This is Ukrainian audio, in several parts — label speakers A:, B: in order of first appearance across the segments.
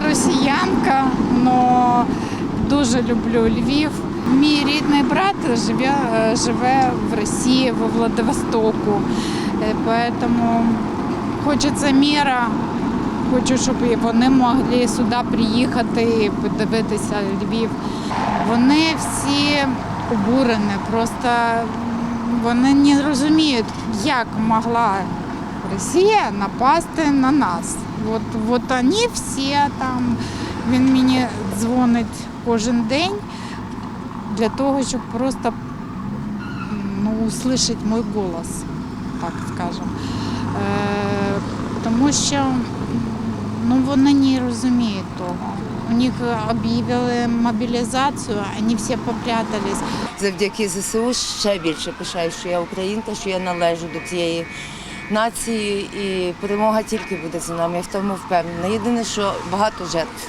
A: Я росіянка, але дуже люблю Львів. Мій рідний брат живе, живе в Росії, во Владивостоку. Е, Тому хочеться міра. Хочу, щоб вони могли сюди приїхати і подивитися Львів. Вони всі обурені, просто вони не розуміють, як могла Росія напасти на нас. От, от вони всі там, він мені дзвонить кожен день для того, щоб просто ну, услышать мій голос, так скажемо. Е, тому що ну, вони не розуміють того. У них об'явили мобілізацію, вони всі попрятались.
B: завдяки ЗСУ ще більше пишаю, що я українка, що я належу до цієї нації, і перемога тільки буде за нами. Я в тому впевнена. Єдине, що багато жертв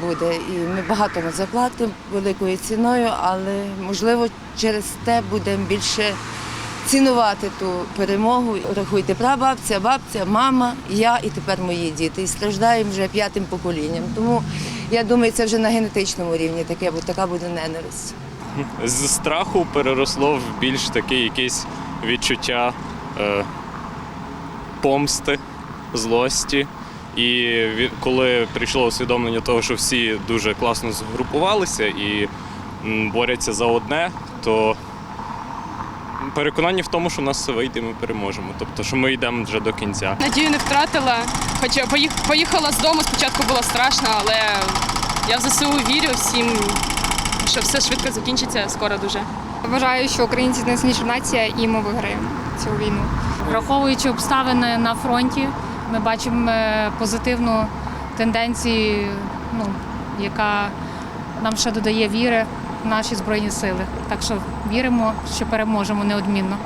B: буде, і ми багато не заплатимо великою ціною, але можливо через те будемо більше цінувати ту перемогу. Рахуйте, прабабця, бабця, мама, я і тепер мої діти. І страждаємо вже п'ятим поколінням. Тому я думаю, це вже на генетичному рівні таке, бо така буде ненависть.
C: з страху переросло в більш таке якесь відчуття е, помсти, злості. І коли прийшло усвідомлення того, що всі дуже класно згрупувалися і борються за одне, то переконані в тому, що нас все вийде, ми переможемо. Тобто, що ми йдемо вже до кінця.
D: Надію не втратила. Хоча поїх- поїхала з дому, спочатку було страшно, але я в ЗСУ вірю всім, що все швидко закінчиться, скоро дуже.
E: Вважаю, що українці найсильніша нація і ми виграємо цю війну.
F: Враховуючи обставини на фронті, ми бачимо е, позитивну тенденцію, ну, яка нам ще додає віри в наші збройні сили. Так що віримо, що переможемо неодмінно.